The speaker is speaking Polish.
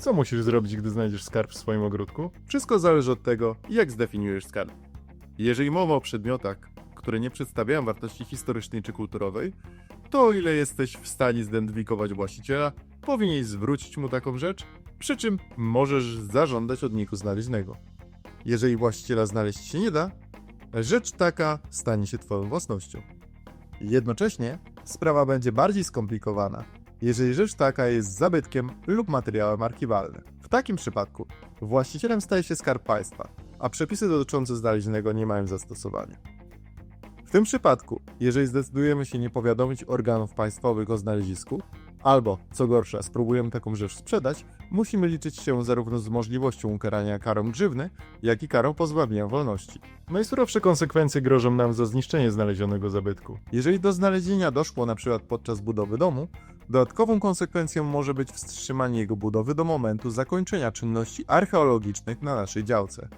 Co musisz zrobić, gdy znajdziesz skarb w swoim ogródku? Wszystko zależy od tego, jak zdefiniujesz skarb. Jeżeli mowa o przedmiotach, które nie przedstawiają wartości historycznej czy kulturowej, to o ile jesteś w stanie zidentyfikować właściciela, powinieneś zwrócić mu taką rzecz, przy czym możesz zażądać od niego znaleźnego. Jeżeli właściciela znaleźć się nie da, rzecz taka stanie się twoją własnością. Jednocześnie sprawa będzie bardziej skomplikowana, jeżeli rzecz taka jest zabytkiem lub materiałem archiwalnym. W takim przypadku właścicielem staje się skarb państwa, a przepisy dotyczące znaleźnego nie mają zastosowania. W tym przypadku, jeżeli zdecydujemy się nie powiadomić organów państwowych o znalezisku, albo, co gorsza, spróbujemy taką rzecz sprzedać, musimy liczyć się zarówno z możliwością ukarania karą grzywny, jak i karą pozbawienia wolności. Najsurowsze konsekwencje grożą nam za zniszczenie znalezionego zabytku. Jeżeli do znalezienia doszło np. podczas budowy domu, dodatkową konsekwencją może być wstrzymanie jego budowy do momentu zakończenia czynności archeologicznych na naszej działce.